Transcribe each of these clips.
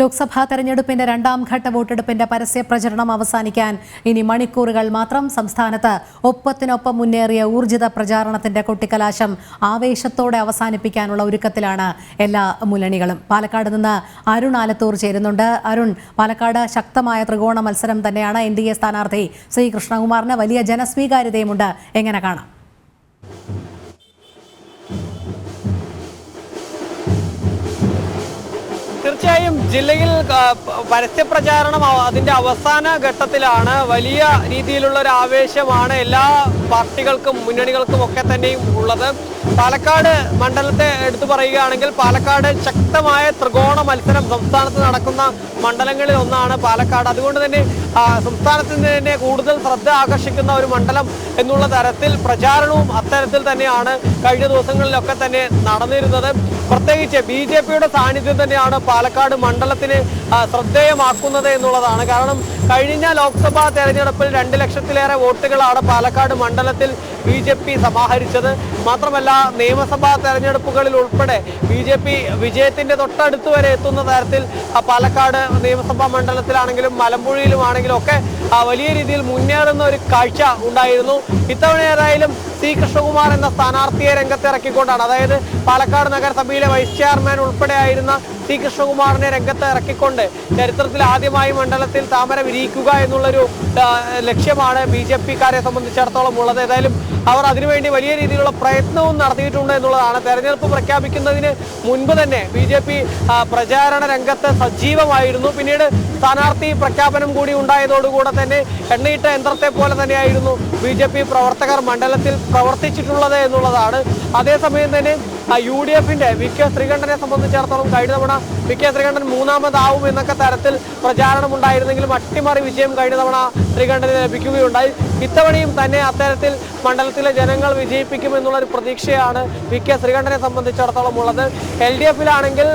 ലോക്സഭാ തെരഞ്ഞെടുപ്പിന്റെ രണ്ടാം ഘട്ട വോട്ടെടുപ്പിന്റെ പരസ്യ പ്രചരണം അവസാനിക്കാൻ ഇനി മണിക്കൂറുകൾ മാത്രം സംസ്ഥാനത്ത് ഒപ്പത്തിനൊപ്പം മുന്നേറിയ ഊർജിത പ്രചാരണത്തിന്റെ കൊട്ടിക്കലാശം ആവേശത്തോടെ അവസാനിപ്പിക്കാനുള്ള ഒരുക്കത്തിലാണ് എല്ലാ മുന്നണികളും. പാലക്കാട് നിന്ന് അരുൺ ആലത്തൂർ ചേരുന്നുണ്ട്. അരുൺ പാലക്കാട് ശക്തമായ ത്രികോണ മത്സരം തന്നെയാണ് എൻ ഡി എ സ്ഥാനാർത്ഥി ശ്രീ കൃഷ്ണകുമാറിന് വലിയ ജനസ്വീകാര്യതയുമുണ്ട്. എങ്ങനെ കാണാം? ജില്ലയിൽ പരസ്യപ്രചാരണം അതിന്റെ അവസാന ഘട്ടത്തിലാണ് വലിയ രീതിയിലുള്ള ഒരു ആവേശമാണ് എല്ലാ പാർട്ടികൾക്കും മുന്നണികൾക്കും ഒക്കെ തന്നെയും ഉള്ളത്. പാലക്കാട് മണ്ഡലത്തെ എടുത്തു പറയുകയാണെങ്കിൽ പാലക്കാട് ശക്തമായ ത്രികോണ മത്സരം സംസ്ഥാനത്ത് നടക്കുന്ന മണ്ഡലങ്ങളിൽ ഒന്നാണ് പാലക്കാട്. അതുകൊണ്ട് തന്നെ സംസ്ഥാനത്ത് തന്നെ കൂടുതൽ ശ്രദ്ധ ആകർഷിക്കുന്ന ഒരു മണ്ഡലം എന്നുള്ള തരത്തിൽ പ്രചാരണവും അത്തരത്തിൽ തന്നെയാണ് കഴിഞ്ഞ ദിവസങ്ങളിലൊക്കെ തന്നെ നടന്നിരുന്നത്. പ്രത്യേകിച്ച് ബി ജെ പിയുടെ സാന്നിധ്യം തന്നെയാണ് പാലക്കാട് മണ്ഡലത്തിന് ശ്രദ്ധേയമാക്കുന്നത് എന്നുള്ളതാണ്. കാരണം കഴിഞ്ഞ ലോക്സഭാ തെരഞ്ഞെടുപ്പിൽ രണ്ട് ലക്ഷത്തിലേറെ വോട്ടുകളാണ് പാലക്കാട് മണ്ഡലത്തിൽ ബി ജെ പി സമാഹരിച്ചത്. മാത്രമല്ല നിയമസഭാ തെരഞ്ഞെടുപ്പുകളിൽ ഉൾപ്പെടെ ബി ജെ പി വിജയത്തിന്റെ തൊട്ടടുത്ത് വരെ എത്തുന്ന തരത്തിൽ പാലക്കാട് നിയമസഭാ മണ്ഡലത്തിലാണെങ്കിലും മലമ്പുഴയിലുമാണെങ്കിലും ഒക്കെ വലിയ രീതിയിൽ മുന്നേറുന്ന ഒരു കാഴ്ച ഉണ്ടായിരുന്നു. ഇത്തവണ ഏതായാലും സി കൃഷ്ണകുമാർ എന്ന സ്ഥാനാർത്ഥിയെ രംഗത്തിറക്കിക്കൊണ്ടാണ്. അതായത് പാലക്കാട് നഗരസഭയിലെ വൈസ് ചെയർമാൻ ഉൾപ്പെടെ സി കൃഷ്ണകുമാറിനെ രംഗത്ത് ഇറക്കിക്കൊണ്ട് ചരിത്രത്തിൽ ആദ്യമായി മണ്ഡലത്തിൽ താമര വിരിയിക്കുക എന്നുള്ളൊരു ലക്ഷ്യമാണ് ബി ജെ പിക്കാരെ സംബന്ധിച്ചിടത്തോളം ഉള്ളത്. ഏതായാലും അവർ അതിനുവേണ്ടി വലിയ രീതിയിലുള്ള പ്രയത്നവും നടത്തിയിട്ടുണ്ട് എന്നുള്ളതാണ്. തെരഞ്ഞെടുപ്പ് പ്രഖ്യാപിക്കുന്നതിന് മുൻപ് തന്നെ ബി ജെ പി പ്രചാരണ രംഗത്ത് സജീവമായിരുന്നു. പിന്നീട് സ്ഥാനാർത്ഥി പ്രഖ്യാപനം കൂടി ഉണ്ടായതോടുകൂടെ തന്നെ എണ്ണയിട്ട യന്ത്രത്തെ പോലെ തന്നെയായിരുന്നു ബി ജെ പി പ്രവർത്തകർ മണ്ഡലത്തിൽ പ്രവർത്തിച്ചിട്ടുള്ളത് എന്നുള്ളതാണ്. അതേസമയം തന്നെ യു ഡി എഫിന്റെ വി കെ ശ്രീകണ്ഠനെ സംബന്ധിച്ചിടത്തോളം കഴിഞ്ഞ തവണ വി കെ ശ്രീകണ്ഠൻ മൂന്നാമതാവും എന്നൊക്കെ തരത്തിൽ പ്രചാരണം ഉണ്ടായിരുന്നെങ്കിലും അട്ടിമറി വിജയം കഴിഞ്ഞ തവണ ശ്രീകണ്ഠന് ലഭിക്കുകയുണ്ടായി. ഇത്തവണയും തന്നെ അത്തരത്തിൽ മണ്ഡലത്തിലെ ജനങ്ങൾ വിജയിപ്പിക്കുമെന്നുള്ള ഒരു പ്രതീക്ഷയാണ് വി കെ ശ്രീകണ്ഠനെ സംബന്ധിച്ചിടത്തോളം ഉള്ളത്. എൽ ഡി എഫിലാണെങ്കിൽ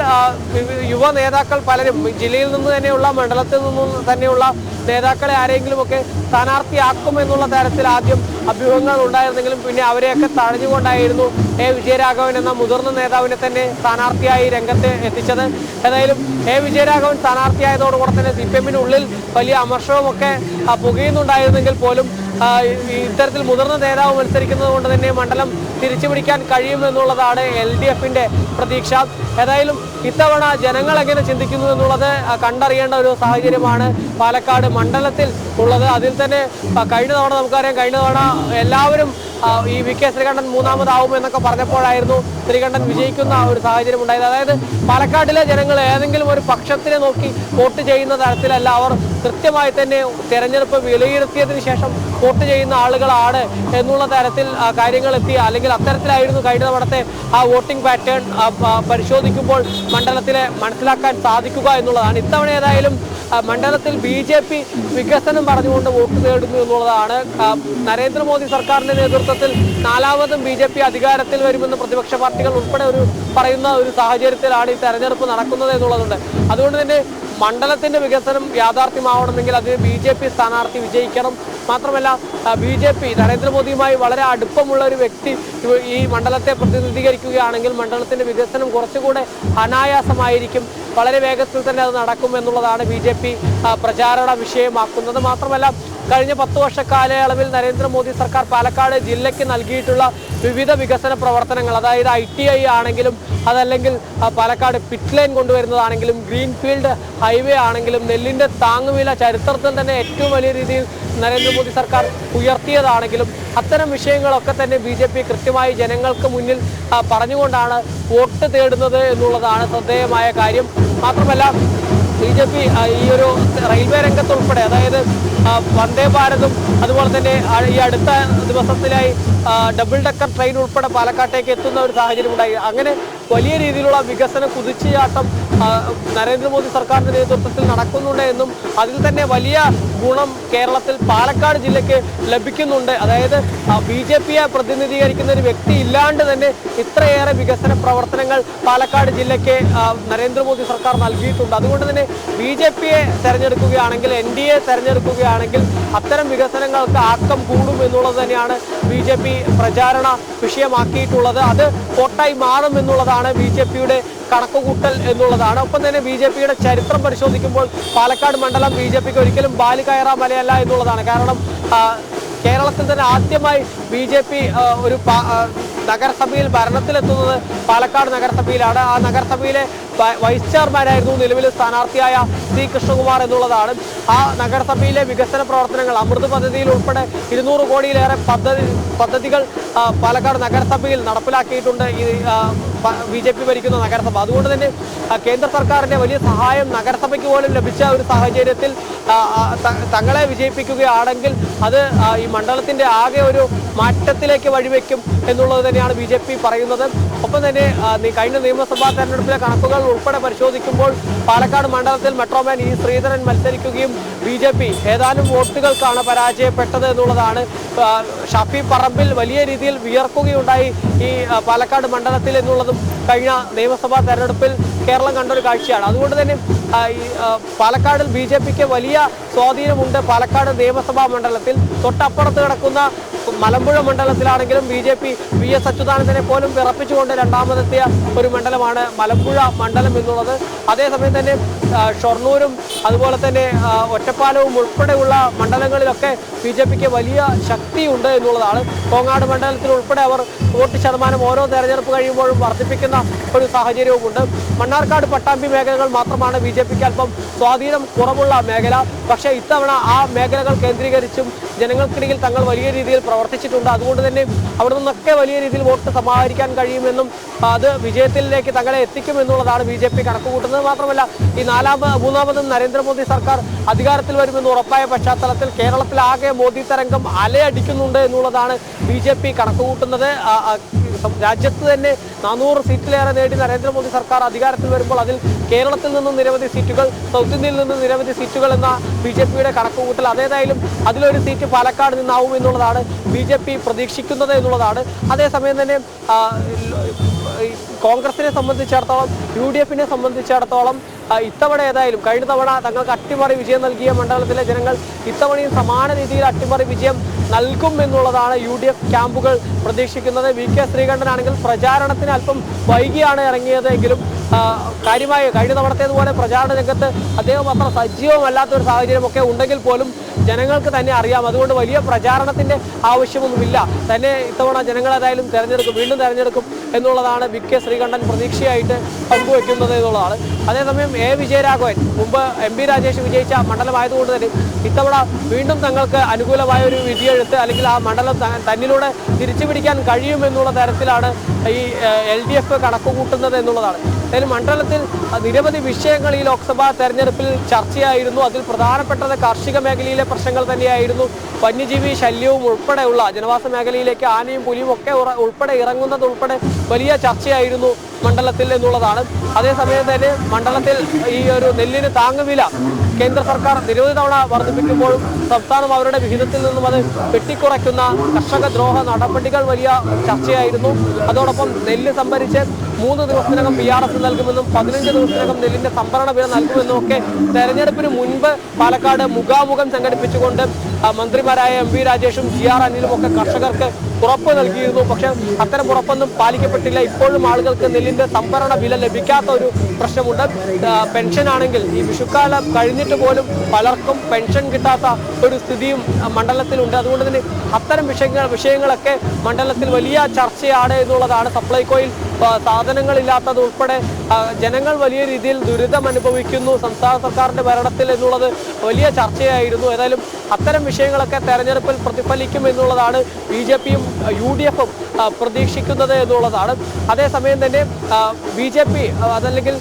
യുവ നേതാക്കൾ പലരും ജില്ലയിൽ നിന്ന് തന്നെയുള്ള മണ്ഡലത്തിൽ നിന്ന് തന്നെയുള്ള നേതാക്കളെ ആരെങ്കിലുമൊക്കെ സ്ഥാനാർത്ഥിയാക്കും എന്നുള്ള തരത്തിൽ ആദ്യം അഭ്യൂഹങ്ങൾ ഉണ്ടായിരുന്നെങ്കിലും പിന്നെ അവരെയൊക്കെ തഴഞ്ഞുകൊണ്ടായിരുന്നു എ. വിജയരാഘവൻ എന്ന മുതിർന്ന നേതാവിനെ തന്നെ സ്ഥാനാർത്ഥിയായി രംഗത്ത് എത്തിച്ചത്. ഏതായാലും എ. വിജയരാഘവൻ സ്ഥാനാർത്ഥിയായതോടുകൂടെ തന്നെ സി പി എമ്മിനുള്ളിൽ വലിയ അമർഷവുമൊക്കെ പുകയുന്നുണ്ടായിരുന്നെങ്കിൽ പോലും ഇത്തരത്തിൽ മുതിർന്ന നേതാവ് മത്സരിക്കുന്നത് കൊണ്ട് തന്നെ മണ്ഡലം തിരിച്ചു പിടിക്കാൻ കഴിയുമെന്നുള്ളതാണ് എൽ ഡി എഫിന്റെ പ്രതീക്ഷ. ഏതായാലും ഇത്തവണ ജനങ്ങൾ എങ്ങനെ ചിന്തിക്കുന്നു എന്നുള്ളത് കണ്ടറിയേണ്ട ഒരു സാഹചര്യമാണ് പാലക്കാട് മണ്ഡലത്തിൽ ഉള്ളത്. അതിൽ തന്നെ കഴിഞ്ഞ തവണ നമുക്കറിയാം കഴിഞ്ഞ തവണ എല്ലാവരും ഈ വി കെ ശ്രീകണ്ഠൻ മൂന്നാമതാവും എന്നൊക്കെ പറഞ്ഞപ്പോഴായിരുന്നു ശ്രീകണ്ഠൻ വിജയിക്കുന്ന ഒരു സാഹചര്യം ഉണ്ടായത്. അതായത് പാലക്കാട്ടിലെ ജനങ്ങൾ ഏതെങ്കിലും ഒരു പക്ഷത്തിനെ നോക്കി വോട്ട് ചെയ്യുന്ന തരത്തിലല്ല അവർ കൃത്യമായി തന്നെ തെരഞ്ഞെടുപ്പ് വിലയിരുത്തിയതിനു ശേഷം വോട്ട് ചെയ്യുന്ന ആളുകളാണ് എന്നുള്ള തരത്തിൽ കാര്യങ്ങൾ എത്തി അല്ലെങ്കിൽ അത്തരത്തിലായിരുന്നു കഴിഞ്ഞ തവണത്തെ ആ വോട്ടിംഗ് പാറ്റേൺ പരിശോധിക്കുമ്പോൾ മണ്ഡലത്തിലെ മനസ്സിലാക്കാൻ സാധിക്കുക എന്നുള്ളതാണ്. ഇത്തവണ ഏതായാലും മണ്ഡലത്തിൽ ബി ജെ പി വികസനം പറഞ്ഞുകൊണ്ട് വോട്ട് തേടുന്നു എന്നുള്ളതാണ്. നരേന്ദ്രമോദി സർക്കാരിന്റെ നേതൃത്വത്തിൽ നാലാമതും ബി ജെ പി അധികാരത്തിൽ വരുമെന്ന് പ്രതിപക്ഷ പാർട്ടികൾ ഉൾപ്പെടെ ഒരു പറയുന്ന ഒരു സാഹചര്യത്തിലാണ് ഈ തെരഞ്ഞെടുപ്പ് നടക്കുന്നത് എന്നുള്ളതുണ്ട്. അതുകൊണ്ട് തന്നെ മണ്ഡലത്തിന്റെ വികസനം യാഥാർത്ഥ്യമാവണമെങ്കിൽ അതിന് ബി ജെ പി സ്ഥാനാർത്ഥി വിജയിക്കണം. മാത്രമല്ല ബി ജെ പി നരേന്ദ്രമോദിയുമായി വളരെ അടുപ്പമുള്ള ഒരു വ്യക്തി ഈ മണ്ഡലത്തെ പ്രതിനിധീകരിക്കുകയാണെങ്കിൽ മണ്ഡലത്തിന്റെ വികസനം കുറച്ചുകൂടെ അനായാസമായിരിക്കും. വളരെ വേഗത്തിൽ തന്നെ അത് നടക്കും എന്നുള്ളതാണ് ബി ജെ പി പ്രചാരണ വിഷയമാക്കുന്നത്. മാത്രമല്ല കഴിഞ്ഞ പത്ത് വർഷ കാലയളവിൽ നരേന്ദ്രമോദി സർക്കാർ പാലക്കാട് ജില്ലയ്ക്ക് നൽകിയിട്ടുള്ള വിവിധ വികസന പ്രവർത്തനങ്ങൾ അതായത് ഐ ടി ഐ ആണെങ്കിലും അതല്ലെങ്കിൽ പാലക്കാട് പിറ്റ് ലൈൻ കൊണ്ടുവരുന്നതാണെങ്കിലും ഗ്രീൻഫീൽഡ് ഹൈവേ ആണെങ്കിലും നെല്ലിന്റെ താങ്ങുവില ചരിത്രത്തിൽ തന്നെ ഏറ്റവും വലിയ രീതിയിൽ നരേന്ദ്രമോദി സർക്കാർ ഉയർത്തിയതാണെങ്കിലും അത്തരം വിഷയങ്ങളൊക്കെ തന്നെ ബി ജെ പി കൃത്യമായി ജനങ്ങൾക്ക് മുന്നിൽ പറഞ്ഞുകൊണ്ടാണ് വോട്ട് തേടുന്നത് എന്നുള്ളതാണ് ശ്രദ്ധേയമായ കാര്യം. മാത്രമല്ല ബി ജെ പി ഈ ഒരു റെയിൽവേ രംഗത്തുൾപ്പെടെ അതായത് വന്ദേ ഭാരതും അതുപോലെ തന്നെ ഈ അടുത്ത ദിവസത്തിലായി ഡബിൾ ഡക്കർ ട്രെയിൻ ഉൾപ്പെടെ പാലക്കാട്ടേക്ക് എത്തുന്ന ഒരു സാഹചര്യം ഉണ്ടായി. അങ്ങനെ വലിയ രീതിയിലുള്ള വികസന കുതിച്ചുചാട്ടം നരേന്ദ്രമോദി സർക്കാരിന്റെ നേതൃത്വത്തിൽ നടക്കുന്നുണ്ട് എന്നും അതിൽ തന്നെ വലിയ ഗുണം കേരളത്തിൽ പാലക്കാട് ജില്ലയ്ക്ക് ലഭിക്കുന്നുണ്ട്. അതായത് ബി ജെ പിയെ പ്രതിനിധീകരിക്കുന്ന ഒരു വ്യക്തി ഇല്ലാണ്ട് തന്നെ ഇത്രയേറെ വികസന പ്രവർത്തനങ്ങൾ പാലക്കാട് ജില്ലയ്ക്ക് നരേന്ദ്രമോദി സർക്കാർ നൽകിയിട്ടുണ്ട്. അതുകൊണ്ട് തന്നെ ബി ജെ പിയെ തെരഞ്ഞെടുക്കുകയാണെങ്കിൽ എൻ ഡി എ തെരഞ്ഞെടുക്കുകയാണെങ്കിൽ അത്തരം വികസനങ്ങൾക്ക് ആക്കം കൂടും എന്നുള്ളത് തന്നെയാണ് ബി ജെ പി പ്രചാരണ വിഷയമാക്കിയിട്ടുള്ളത്. അത് കോട്ടായി മാറും എന്നുള്ളതാണ് ബി ജെ പിയുടെ കണക്കുകൂട്ടൽ എന്നുള്ളതാണ്. ഒപ്പം തന്നെ ബി ജെ പിയുടെ ചരിത്രം പരിശോധിക്കുമ്പോൾ പാലക്കാട് മണ്ഡലം ബി ജെ പിക്ക് ഒരിക്കലും ബാലി കയറാ മലയല്ല എന്നുള്ളതാണ്. കാരണം കേരളത്തിൽ തന്നെ ആദ്യമായി ബി ജെ പി ഒരു നഗരസഭയിൽ ഭരണത്തിലെത്തുന്നത് പാലക്കാട് നഗരസഭയിലാണ്. ആ നഗരസഭയിലെ വൈസ് ചെയർമാനായിരുന്നു നിലവിലെ സ്ഥാനാർത്ഥിയായ സി കൃഷ്ണകുമാർ എന്നുള്ളതാണ്. ആ നഗരസഭയിലെ വികസന പ്രവർത്തനങ്ങൾ അമൃത് പദ്ധതിയിൽ ഉൾപ്പെടെ ഇരുന്നൂറ് കോടിയിലേറെ പദ്ധതി പദ്ധതികൾ പാലക്കാട് നഗരസഭയിൽ നടപ്പിലാക്കിയിട്ടുണ്ട് ഈ ബി ജെ പി ഭരിക്കുന്ന നഗരസഭ. അതുകൊണ്ട് തന്നെ കേന്ദ്ര സർക്കാരിന്റെ വലിയ സഹായം നഗരസഭയ്ക്ക് പോലും ലഭിച്ച ഒരു സാഹചര്യത്തിൽ തങ്ങളെ വിജയിപ്പിക്കുകയാണെങ്കിൽ അത് ഈ മണ്ഡലത്തിന്റെ ആകെ ഒരു മാറ്റത്തിലേക്ക് വഴിവെക്കും എന്നുള്ളത് തന്നെയാണ് ബി ജെ പി പറയുന്നത്. ഒപ്പം തന്നെ കഴിഞ്ഞ നിയമസഭാ തെരഞ്ഞെടുപ്പിലെ കണക്കുകൾ ഉൾപ്പെടെ പരിശോധിക്കുമ്പോൾ പാലക്കാട് മണ്ഡലത്തിൽ മെട്രോമാൻ ഇ. ശ്രീധരൻ മത്സരിക്കുകയും ബി ജെ പി ഏതാനും വോട്ടുകൾക്കാണ് പരാജയപ്പെട്ടത് എന്നുള്ളതാണ് ഷാഫി പറമ്പിൽ വലിയ രീതിയിൽ വിയർക്കുകയുണ്ടായി ഈ പാലക്കാട് മണ്ഡലത്തിൽ എന്നുള്ളതും കഴിഞ്ഞ നിയമസഭാ തെരഞ്ഞെടുപ്പിൽ കേരളം കണ്ടൊരു കാഴ്ചയാണ്. അതുകൊണ്ട് തന്നെ പാലക്കാടിൽ ബി ജെ പിക്ക് വലിയ സ്വാധീനമുണ്ട്. പാലക്കാട് നിയമസഭാ മണ്ഡലത്തിൽ. തൊട്ടപ്പുറത്ത് കിടക്കുന്ന Malampuzha മണ്ഡലത്തിലാണെങ്കിലും B J P V S അച്യുതാനന്ദനെ പോലും വിറപ്പിച്ചുകൊണ്ട് രണ്ടാമതെത്തിയ ഒരു മണ്ഡലമാണ് മലമ്പുഴ മണ്ഡലം എന്നുള്ളത്. അതേസമയം തന്നെ ഷൊർണൂരും അതുപോലെ തന്നെ ഒറ്റപ്പാലവും ഉൾപ്പെടെയുള്ള മണ്ഡലങ്ങളിലൊക്കെ ബി ജെ പിക്ക് വലിയ ശക്തിയുണ്ട് എന്നുള്ളതാണ്. കോങ്ങാട് മണ്ഡലത്തിൽ ഉൾപ്പെടെ അവർ വോട്ട് ശതമാനം ഓരോ തെരഞ്ഞെടുപ്പ് കഴിയുമ്പോഴും വർദ്ധിപ്പിക്കുന്ന ഒരു സാഹചര്യവുമുണ്ട്. മണ്ണാർക്കാട് പട്ടാമ്പി മേഖലകൾ മാത്രമാണ് ബി ജെ പിക്ക് അല്പം സ്വാധീനം കുറവുള്ള മേഖല. പക്ഷേ ഇത്തവണ ആ മേഖലകൾ കേന്ദ്രീകരിച്ചും ജനങ്ങൾക്കിടയിൽ തങ്ങൾ വലിയ രീതിയിൽ പ്രവർത്തിച്ചിട്ടുണ്ട്. അതുകൊണ്ട് തന്നെ അവിടെ നിന്നൊക്കെ വലിയ രീതിയിൽ വോട്ട് സമാഹരിക്കാൻ കഴിയുമെന്നും അത് വിജയത്തിലേക്ക് തങ്ങളെ എത്തിക്കും എന്നുള്ളതാണ് ബി ജെ പി കണക്കുകൂട്ടുന്നത്. മാത്രമല്ല ഈ നാലാമ മൂന്നാമതും നരേന്ദ്രമോദി സർക്കാർ അധികാരത്തിൽ വരുമെന്ന് ഉറപ്പായ പശ്ചാത്തലത്തിൽ കേരളത്തിലാകെ മോദി തരംഗം അലയടിക്കുന്നുണ്ട് എന്നുള്ളതാണ് ബി ജെ പി കണക്കുകൂട്ടുന്നത്. രാജ്യത്ത് തന്നെ നാനൂറ് സീറ്റിലേറെ നേടി നരേന്ദ്രമോദി സർക്കാർ അധികാരത്തിൽ വരുമ്പോൾ അതിൽ കേരളത്തിൽ നിന്നും നിരവധി സീറ്റുകൾ സൗത്ത് ഇന്ത്യയിൽ നിന്നും നിരവധി സീറ്റുകൾ എന്ന ബി ജെ പിയുടെ കണക്കുകൂട്ടൽ അതേതായാലും അതിലൊരു സീറ്റ് പാലക്കാട് നിന്നാവും എന്നുള്ളതാണ് ബി ജെ പി പ്രതീക്ഷിക്കുന്നത് എന്നുള്ളതാണ്. അതേസമയം തന്നെ കോൺഗ്രസിനെ സംബന്ധിച്ചിടത്തോളം യു ഡി എഫിനെ സംബന്ധിച്ചിടത്തോളം ഇത്തവണ ഏതായാലും കഴിഞ്ഞ തവണ തങ്ങൾക്ക് അട്ടിമറി വിജയം നൽകിയ മണ്ഡലത്തിലെ ജനങ്ങൾ ഇത്തവണയും സമാന രീതിയിൽ അട്ടിമറി വിജയം നൽകും എന്നുള്ളതാണ് യു ഡി എഫ് ക്യാമ്പുകൾ പ്രതീക്ഷിക്കുന്നത്. വി കെ ശ്രീകണ്ഠനാണെങ്കിൽ പ്രചാരണത്തിന് അല്പം വൈകിയാണ് ഇറങ്ങിയത് എങ്കിലും കാര്യമായി കഴിഞ്ഞ തവണത്തേതുപോലെ പ്രചാരണ രംഗത്ത് അദ്ദേഹം അത്ര സജീവമല്ലാത്ത ഒരു സാഹചര്യമൊക്കെ ഉണ്ടെങ്കിൽ പോലും ജനങ്ങൾക്ക് തന്നെ അറിയാം. അതുകൊണ്ട് വലിയ പ്രചാരണത്തിന്റെ ആവശ്യമൊന്നുമില്ല. തന്നെ ഇത്തവണ ജനങ്ങളേതായാലും തിരഞ്ഞെടുക്കും വീണ്ടും തിരഞ്ഞെടുക്കും എന്നുള്ളതാണ് വി കെ ശ്രീകണ്ഠൻ പ്രതീക്ഷയായിട്ട് പങ്കുവയ്ക്കുന്നത് എന്നുള്ളതാണ്. അതേസമയം എ വിജയരാഘവൻ മുമ്പ് എം പി രാജേഷ് വിജയിച്ച മണ്ഡലമായതുകൊണ്ട് തന്നെ ഇത്തവണ വീണ്ടും തങ്ങൾക്ക് അനുകൂലമായ ഒരു വിധിയെഴുത്ത് അല്ലെങ്കിൽ ആ മണ്ഡലം തന്നിലൂടെ തിരിച്ചു പിടിക്കാൻ കഴിയുമെന്നുള്ള തരത്തിലാണ് ഈ എൽ ഡി എഫ് കണക്ക് കൂട്ടുന്നത് എന്നുള്ളതാണ്. അതിൽ മണ്ഡലത്തിൽ നിരവധി വിഷയങ്ങൾ ഈ ലോക്സഭാ തെരഞ്ഞെടുപ്പിൽ ചർച്ചയായിരുന്നു. അതിൽ പ്രധാനപ്പെട്ടത് കാർഷിക മേഖലയിലെ പ്രശ്നങ്ങൾ തന്നെയായിരുന്നു. വന്യജീവി ശല്യവും ഉൾപ്പെടെയുള്ള ജനവാസ മേഖലയിലേക്ക് ആനയും പുലിയും ഒക്കെ ഉൾപ്പെടെ ഇറങ്ങുന്നത് ഉൾപ്പെടെ വലിയ ചർച്ചയായിരുന്നു. മണ്ഡലത്തിൽ എന്നുള്ളതാണ്. അതേസമയം തന്നെ മണ്ഡലത്തിൽ ഈ ഒരു നെല്ലിന് താങ്ങുവില കേന്ദ്ര സർക്കാർ നിരവധി തവണ വർദ്ധിപ്പിക്കുമ്പോഴും സംസ്ഥാനം അവരുടെ വിഹിതത്തിൽ നിന്നും അത് വെട്ടിക്കുറയ്ക്കുന്ന കർഷക ദ്രോഹ നടപടികൾ വലിയ ചർച്ചയായിരുന്നു. അതോടൊപ്പം നെല്ല് സംഭരിച്ച് മൂന്ന് ദിവസത്തിനകം പി ആർ എസ് നൽകുമെന്നും പതിനഞ്ച് ദിവസത്തിനകം നെല്ലിന്റെ സംഭരണ വില നൽകുമെന്നും ഒക്കെ തെരഞ്ഞെടുപ്പിന് മുൻപ് പാലക്കാട് മുഖാമുഖം സംഘടിപ്പിച്ചുകൊണ്ട് മന്ത്രിമാരായ എം വി രാജേഷും ജി ആർ അനിലും ഒക്കെ കർഷകർക്ക് ഉറപ്പ് നൽകിയിരുന്നു. പക്ഷേ അത്തരം ഉറപ്പൊന്നും പാലിക്കപ്പെട്ടില്ല. ഇപ്പോഴും ആളുകൾക്ക് നെല്ലിന്റെ സംഭരണ വില ലഭിക്കാത്ത ഒരു പ്രശ്നമുണ്ട്. പെൻഷൻ ആണെങ്കിൽ ഈ വിഷുക്കാലം കഴിഞ്ഞിട്ട് പോലും പലർക്കും പെൻഷൻ കിട്ടാത്ത ഒരു സ്ഥിതിയും മണ്ഡലത്തിലുണ്ട്. അതുകൊണ്ട് തന്നെ അത്തരം വിഷയങ്ങൾ വിഷയങ്ങളൊക്കെ മണ്ഡലത്തിൽ വലിയ ചർച്ചയാണ് എന്നുള്ളതാണ് സപ്ലൈകോയിൽ സാധനങ്ങളില്ലാത്തത് ഉൾപ്പെടെ ജനങ്ങൾ വലിയ രീതിയിൽ ദുരിതം അനുഭവിക്കുന്നു. സംസ്ഥാന സർക്കാരിന്റെ ഭരണത്തിൽ എന്നുള്ളത് വലിയ ചർച്ചയായിരുന്നു. ഏതായാലും അത്തരം വിഷയങ്ങളൊക്കെ തെരഞ്ഞെടുപ്പിൽ പ്രതിഫലിക്കും എന്നുള്ളതാണ് ബി ജെ പിയും യു ഡി എഫും പ്രതീക്ഷിക്കുന്നത് എന്നുള്ളതാണ്. അതേസമയം തന്നെ ബി ജെ പി അതല്ലെങ്കിൽ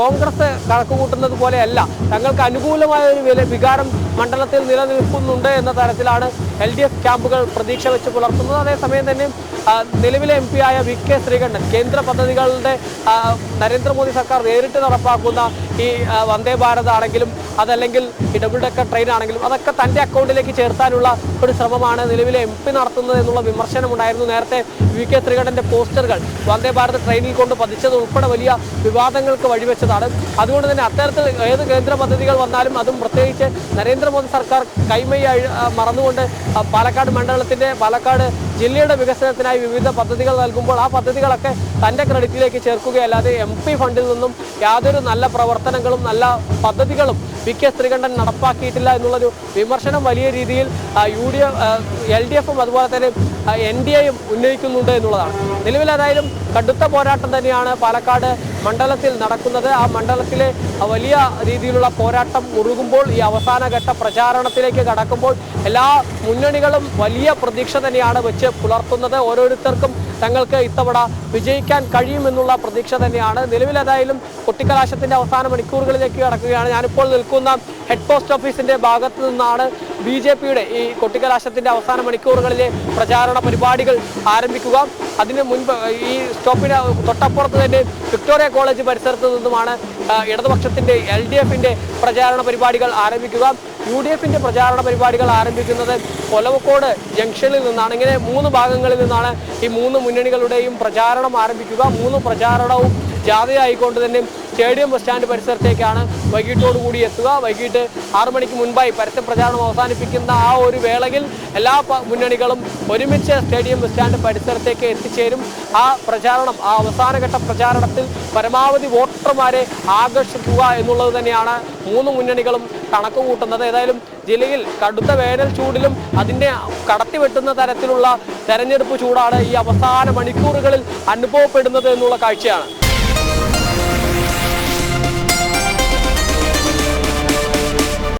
കോൺഗ്രസ് കണക്കുകൂട്ടുന്നത് പോലെയല്ല തങ്ങൾക്ക് അനുകൂലമായ ഒരു വികാരം മണ്ഡലത്തിൽ നിലനിൽക്കുന്നുണ്ട് എന്ന തരത്തിലാണ് എൽ ഡി എഫ് ക്യാമ്പുകൾ പ്രതീക്ഷ വെച്ച് പുലർത്തുന്നത്. അതേസമയം തന്നെ നിലവിലെ എം ആയ വി കെ ശ്രീകണ്ഠൻ കേന്ദ്ര പദ്ധതികളുടെ ആ, നരേന്ദ്രമോദി സർക്കാർ നേരിട്ട് നടപ്പാക്കുന്ന ഈ വന്ദേ ഭാരത് ആണെങ്കിലും അതല്ലെങ്കിൽ ഈ ഡബിൾ ഡെക്കർ ട്രെയിൻ ആണെങ്കിലും അതൊക്കെ തന്റെ അക്കൗണ്ടിലേക്ക് ചേർത്താനുള്ള ഒരു ശ്രമമാണ് നിലവിലെ എം പി നടത്തുന്നത് എന്നുള്ള വിമർശനമുണ്ടായിരുന്നു. നേരത്തെ വി കെ ശ്രീകണ്ഠന്റെ പോസ്റ്ററുകൾ വന്ദേ ഭാരത് ട്രെയിനിൽ കൊണ്ട് പതിച്ചത് ഉൾപ്പെടെ വലിയ വിവാദങ്ങൾക്ക് വഴിവെച്ചതാണ്. അതുകൊണ്ട് തന്നെ അത്തരത്തിൽ ഏത് കേന്ദ്ര പദ്ധതികൾ വന്നാലും അതും പ്രത്യേകിച്ച് നരേന്ദ്രമോദി സർക്കാർ കൈമൈ മറന്നുകൊണ്ട് പാലക്കാട് മണ്ഡലത്തിന്റെ പാലക്കാട് ജില്ലയുടെ വികസനത്തിനായി വിവിധ പദ്ധതികൾ നൽകുമ്പോൾ ആ പദ്ധതികളൊക്കെ തന്റെ ക്രെഡിറ്റിലേക്ക് ചേർക്കുകയല്ലാതെ എം പി ഫണ്ടിൽ നിന്നും യാതൊരു നല്ല പ്രവർത്തനങ്ങളും നല്ല പദ്ധതികളും വി കെ ശ്രീകണ്ഠൻ നടപ്പാക്കിയിട്ടില്ല എന്നുള്ളൊരു വിമർശനം വലിയ രീതിയിൽ U D F L D എഫും അതുപോലെ തന്നെ എൻ ഡി എയും ഉന്നയിക്കുന്നുണ്ട് എന്നുള്ളതാണ്. നിലവിൽ ഏതായാലും കടുത്ത പോരാട്ടം തന്നെയാണ് പാലക്കാട് മണ്ഡലത്തിൽ നടക്കുന്നത്. ആ മണ്ഡലത്തിലെ വലിയ രീതിയിലുള്ള പോരാട്ടം മുറുകുമ്പോൾ ഈ അവസാനഘട്ട പ്രചാരണത്തിലേക്ക് കടക്കുമ്പോൾ എല്ലാ മുന്നണികളും വലിയ പ്രതീക്ഷ തന്നെയാണ് വെച്ച് പുലർത്തുന്നത്. ഓരോരുത്തർക്കും തങ്ങൾക്ക് ഇത്തവണ വിജയിക്കാൻ കഴിയുമെന്നുള്ള പ്രതീക്ഷ തന്നെയാണ്. നിലവിൽ ഏതായാലും കൊട്ടിക്കലാശത്തിന്റെ അവസാന മണിക്കൂറുകളിലേക്ക് കടക്കുകയാണ്. ഞാനിപ്പോൾ നിൽക്കുന്ന ഹെഡ് പോസ്റ്റ് ഓഫീസിന്റെ ഭാഗത്ത് നിന്നാണ് ബി ജെ പിയുടെ ഈ കൊട്ടിക്കലാശത്തിന്റെ അവസാന മണിക്കൂറുകളിലെ പ്രചാരണ പരിപാടികൾ ആരംഭിക്കുക. അതിന് മുൻപ് ഈ സ്റ്റോപ്പിന് തൊട്ടപ്പുറത്ത് തന്നെ വിക്ടോറിയ കോളേജ് പരിസരത്ത് നിന്നുമാണ് ഇടതുപക്ഷത്തിന്റെ എൽ ഡി എഫിന്റെ പ്രചാരണ പരിപാടികൾ ആരംഭിക്കുക. യു ഡി എഫിന്റെ പ്രചാരണ പരിപാടികൾ ആരംഭിക്കുന്നത് കൊലവക്കോട് ജംഗ്ഷനിൽ നിന്നാണ്. ഇങ്ങനെ മൂന്ന് ഭാഗങ്ങളിൽ നിന്നാണ് ഈ മൂന്ന് മുന്നണികളുടെയും പ്രചാരണം ആരംഭിക്കുക മൂന്ന് പ്രചാരണവും ജാഥയായിക്കൊണ്ട് തന്നെ സ്റ്റേഡിയം ബസ് സ്റ്റാൻഡ് പരിസരത്തേക്കാണ് വൈകിട്ടോടു കൂടി എത്തുക. വൈകിട്ട് ആറു മണിക്ക് മുൻപായി പരസ്യ പ്രചാരണം അവസാനിപ്പിക്കുന്ന ആ ഒരു വേളയിൽ എല്ലാ മുന്നണികളും ഒരുമിച്ച് സ്റ്റേഡിയം ബസ് സ്റ്റാൻഡ് പരിസരത്തേക്ക് എത്തിച്ചേരും. ആ പ്രചാരണം ആ അവസാനഘട്ട പ്രചാരണത്തിൽ പരമാവധി വോട്ടർമാരെ ആകർഷിക്കുക എന്നുള്ളത് തന്നെയാണ് മൂന്ന് മുന്നണികളും കണക്ക് കൂട്ടുന്നത് ഏതായാലും ജില്ലയിൽ കടുത്ത വേനൽ ചൂടിലും അതിനെ കടത്തിവെട്ടുന്ന തരത്തിലുള്ള തെരഞ്ഞെടുപ്പ് ചൂടാണ് ഈ അവസാന മണിക്കൂറുകളിൽ അനുഭവപ്പെടുന്നത് എന്നുള്ള കാഴ്ചയാണ്.